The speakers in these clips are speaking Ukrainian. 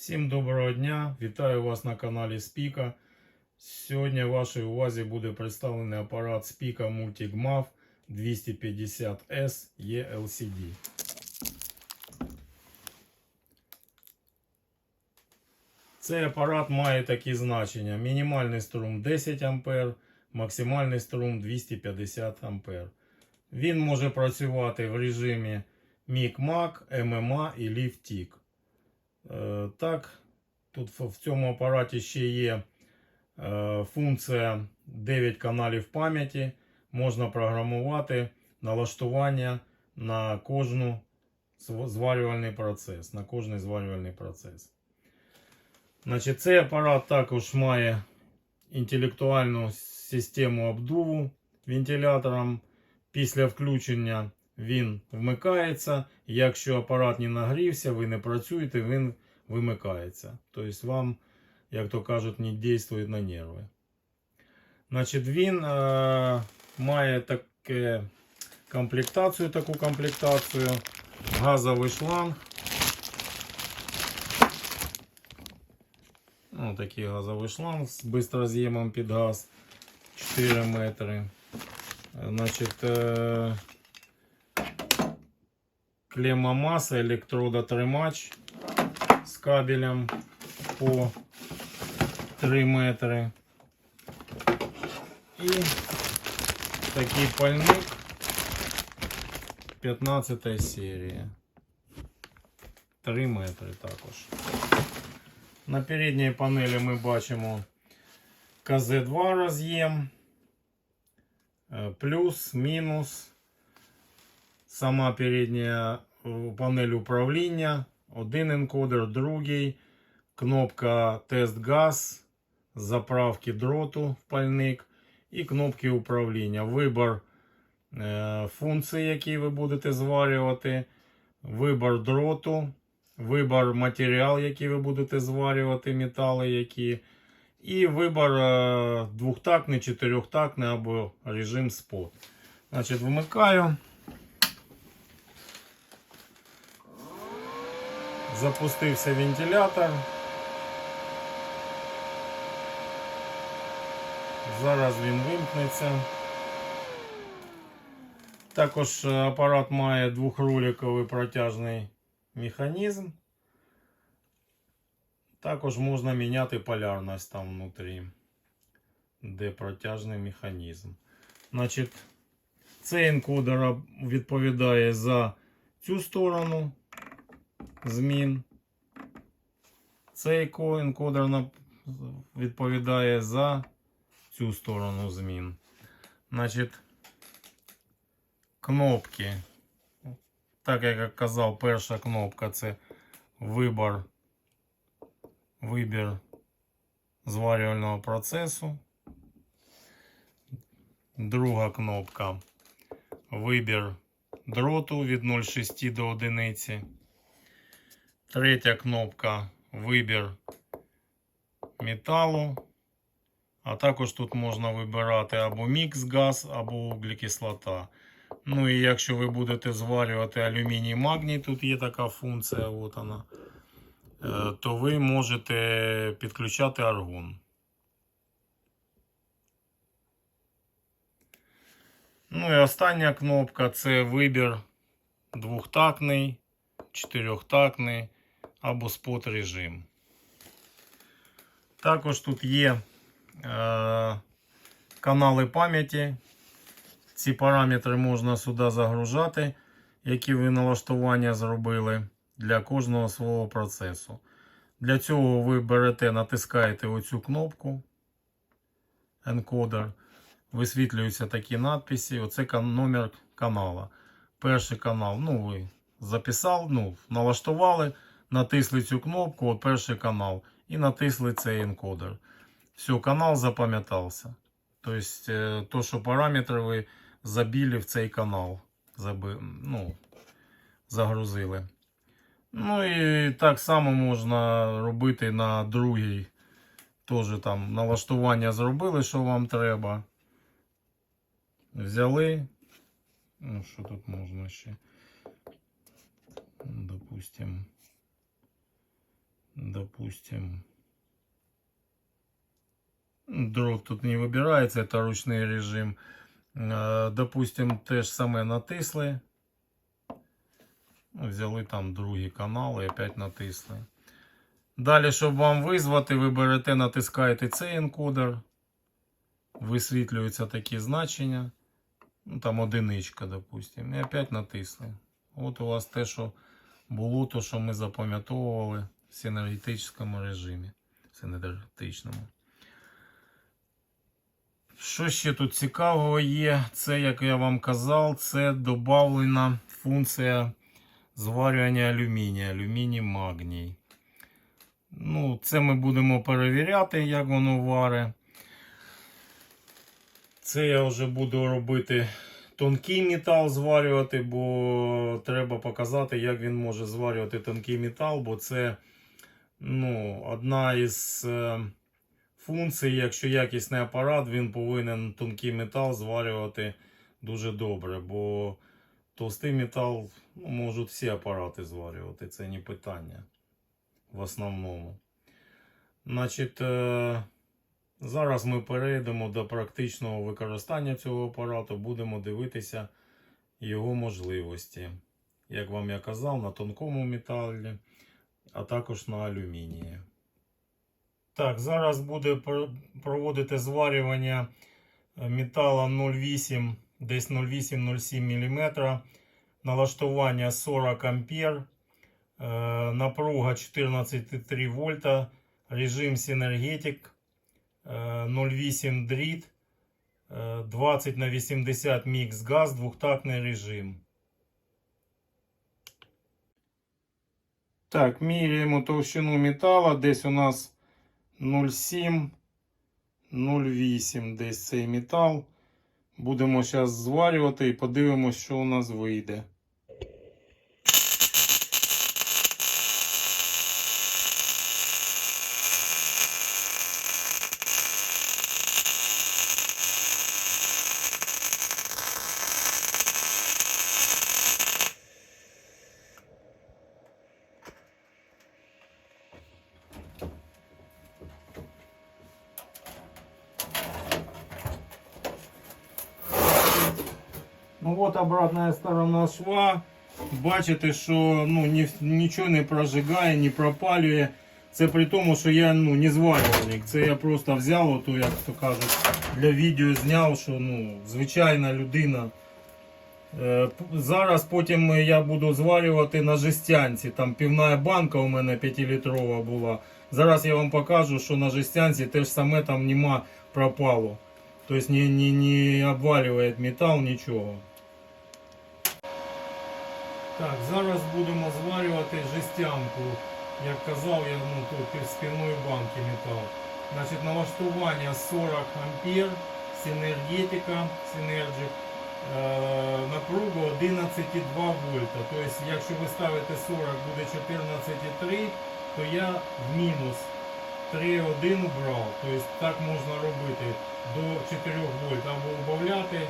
Всім доброго дня! Вітаю вас на каналі Спіка. Сьогодні вашій увазі буде представлений апарат Спіка Multigmav 250S ELCD. Цей апарат має такі значення: мінімальний струм 10 А, максимальний струм 250 А. Він може працювати в режимі MIG-MAC, MMA і LIFT-TIC. Е, Так, тут в цьому апараті ще є е, функція 9 каналів пам'яті. Можна програмувати налаштування на кожну зварювальний процес. На кожний зварювальний процес. Значить, цей апарат також має інтелектуальну систему обдуву вентилятором. Після включення він вмикається. Якщо апарат не нагрівся, ви не працюєте, він вимикається. Тобто вам, як то кажуть, не дійствує на нерви. Значить, він е, має таке комплектацію, таку комплектацію. Газовий шланг. Ну, такий газовий шланг з бистроз'ємом під газ 4 метри. Значить, е, клемма маса, електродотримач з кабелем по 3 метри. І такий пальник 15 серії. 3 метри також. На передній панелі ми бачимо КЗ2 роз'єм. Е, Плюс, мінус. Сама передня е, панель управління. Один енкодер, другий. Кнопка тест газ, заправки дроту в пальник і кнопки управління. Вибор е, функцій, які ви будете зварювати. Вибор дроту. Вибор матеріал, який ви будете зварювати, метали які. І вибор е, двохтактний, чотирьохтактний або режим спот. Значить, вмикаю. Запустився вентилятор. Зараз він вимкнеться. Також е, апарат має двохроликовий протяжний механізм. Також можна міняти полярність там внутрі, де протяжний механізм. Значить, цей енкодер відповідає за цю сторону змін. Цей ко- енкодер відповідає за цю сторону змін. Значить, кнопки. Так як я казав, перша кнопка це вибор вибір зварювального процесу. Друга кнопка вибір дроту від 0,6 до 1. Третя кнопка вибір металу. А також тут можна вибирати або мікс газ, або углекислота. Ну і якщо ви будете зварювати алюміній магній, тут є така функція, от вона е, то ви можете підключати аргон. Ну і остання кнопка це вибір двохтактний, чотирьохтактний або спот режим. Також тут є е, канали пам'яті. Ці параметри можна сюди загружати, які ви налаштування зробили для кожного свого процесу. Для цього ви берете, натискаєте оцю кнопку енкодер. Висвітлюються такі надписи. Оце номер канала. Перший канал. Ну, ви записали, ну, налаштували, натисли цю кнопку, от перший канал. І натисли цей енкодер. Все, канал запам'ятався. Тобто, е, то, що параметри ви забили в цей канал. Заби, ну, загрузили. Ну і так само можна робити на другій. Теж там налаштування зробили, що вам треба. Взяли. Ну, що тут можна ще? Допустим. Допустим, дров тут не вибирається, це ручний режим. Е, Допустим, те ж саме натисли. Взяли там другий канал і опять натисли. Далі, щоб вам визвати, ви берете, натискаєте цей енкодер. Висвітлюються такі значення. Ну, там одиничка, допустим. І опять натисли. От у вас те, що було, то, що ми запам'ятовували синергетичному режимі. Синергетичному. Що ще тут цікавого є? Це, як я вам казав, це додавлена функція зварювання алюмінія, алюміній магній. Ну, це ми будемо перевіряти, як воно варе. Це я вже буду робити тонкий метал зварювати, бо треба показати, як він може зварювати тонкий метал, бо це ну, одна із е, функцій, якщо якісний апарат, він повинен тонкий метал зварювати дуже добре, бо товстий метал ну, можуть всі апарати зварювати, це не питання в основному. Значить, е, зараз ми перейдемо до практичного використання цього апарату, будемо дивитися його можливості. Як вам я казав, на тонкому металі, а також на алюмінії. Так, зараз буде проводити зварювання е, метала 0,8, десь 0,8-0,7 мм, налаштування 40 ампер, е, напруга 14,3 вольта, режим синергетик, е, 0,8 дріт, е, 20 на 80 мікс газ, двохтактний режим. Так, міряємо товщину металу, десь у нас 0,7, 0,8 десь цей метал. Будемо зараз зварювати і подивимося, що у нас вийде. Ну от обратная сторона шва. Бачите, що ну, ні, нічого не прожигає, не пропалює. Це при тому, що я ну, не зварювальник. Це я просто взяв, ото, як то кажуть, для відео зняв, що ну, звичайна людина. Е, зараз потім я буду зварювати на жестянці. Там півна банка у мене 5-літрова була. Зараз я вам покажу, що на жестянці те ж саме там нема пропалу. Тобто не, не, не обвалює метал, нічого. Так, зараз будемо зварювати жестянку. Як казав, я ну, тут з півної банки метал. Значить, налаштування 40 ампер, синергетика, Synergic, е, напруга 11,2 вольта. Тобто, якщо ви ставите 40, буде 14,3, то я в мінус 3,1 убрав. Тобто так можна робити до 4 вольт або убавляти,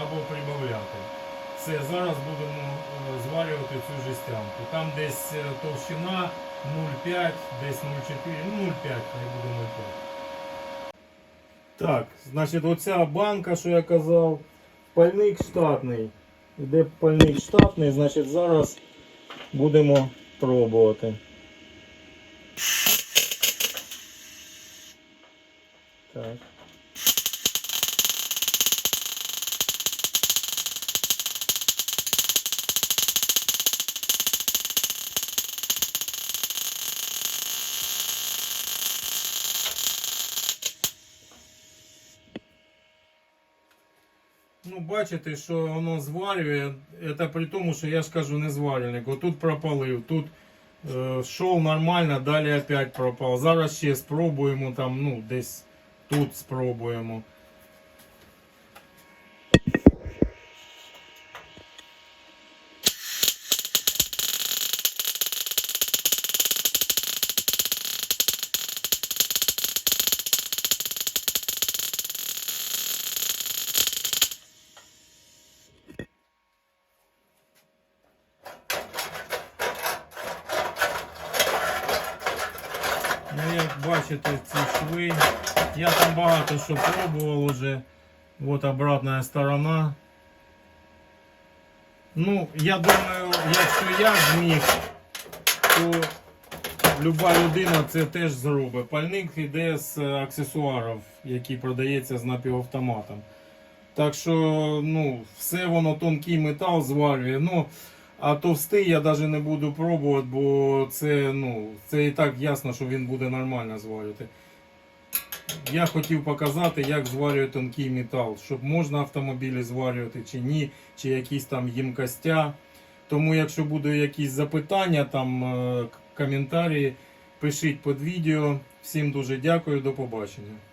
або прибавляти. Все, зараз будемо е, зварювати цю жестянку. Там десь е, товщина 0,5, десь 0,4, ну 0,5, хай буде 0,5. Так, значить, оця банка, що я казав, пальник штатний. Іде пальник штатний, значить зараз будемо пробувати. Так. Ну, бачите, що воно зварює. Це при тому, що я ж кажу, не зварювальник. Отут пропалив, тут е, йшов нормально, далі опять пропав. Зараз ще спробуємо там, ну, десь тут спробуємо. Бачите, ці шви. Я там багато що пробував уже. Вот обратная сторона. Ну, я думаю, якщо я зміг, то люба людина це теж зробить. Пальник йде з аксесуарів, які продається з напівавтоматом. Так що, ну, все воно тонкий метал зварює. Ну, а товстий я навіть не буду пробувати, бо це, ну, це і так ясно, що він буде нормально зварювати. Я хотів показати, як зварює тонкий метал, щоб можна автомобілі зварювати чи ні, чи якісь там їмкостя. Тому, якщо будуть якісь запитання, там е, коментарі, пишіть під відео. Всім дуже дякую, до побачення.